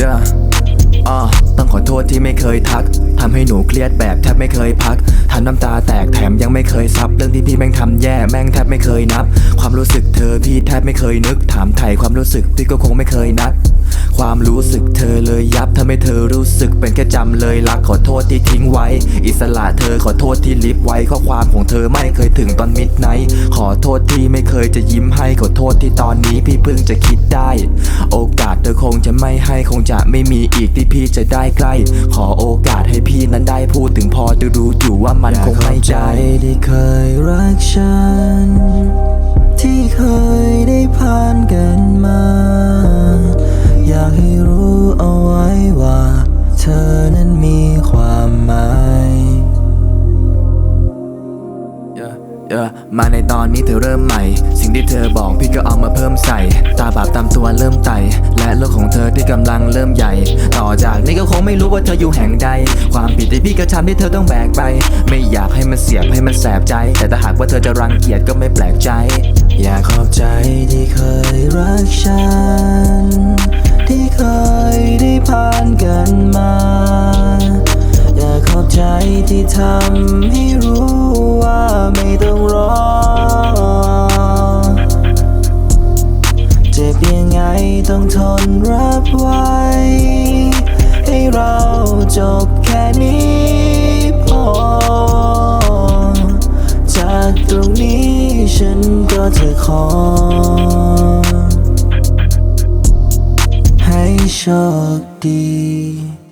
yeah อ่ต้องขอโทษที่ไม่เคยทัก ทำให้หนูเครียดแบบแทบไม่เคยพักทำน้ำตาแตกแถมยังไม่เคยซับ เรื่องที่พี่แม่งทำแย่แม่งแทบไม่เคยนับ ความรู้สึกเธอพี่แทบไม่เคยนึก ถามไถ่ความรู้สึกพี่ก็คงไม่เคยนัดความรู้สึกเธอเลยยับทำให้เธอรู้สึกเป็นแค่จำเลยรักขอโทษที่ทิ้งไว้ อิสระเธอขอโทษที่ลิฟไว้ ข้อความของเธอไม่เคยถึงตอนมิดไนท์ขอโทษที่ไม่เคยจะยิ้มให้ขอโทษที่ตอนนี้พี่เพิ่งจะคิดได้ โอกาสเธอคงจะไม่ให้คงจะไม่มีอีกที่พี่จะได้ใกล้ ขอโอกาสให้พี่พี่นั้นได้พูดถึงพอจะรู้อยู่ว่ามันคงไม่ใจที่เคยรักฉัน ที่เคยได้ผ่านกันมา อยากให้รู้เอาไว้ว่า เธอนั้นมีความหมาย Yeah, yeah มาในตอนนี้เธอเริ่มใหม่ สิ่งที่เธอบอกพี่ก็เอามาเพิ่มใส่ ตาบาปตามตัวเริ่มไต่และโลกของเธอที่กำลังเริ่มใหญ่ ต่อจากนี้ก็คงไม่รู้ว่าเธออยู่แห่งใด ความผิดที่พี่กระทำที่เธอต้องแบกไป ไม่อยากให้มันเสียบให้มันแสบใจ แต่ถ้าหากว่าเธอจะรังเกียจก็ไม่แปลกใจ อยากขอบใจที่เคยรักฉัน ที่เคยได้ผ่านกันมา อยากขอบใจที่ทำให้รู้ จะขอ ให้โชคดี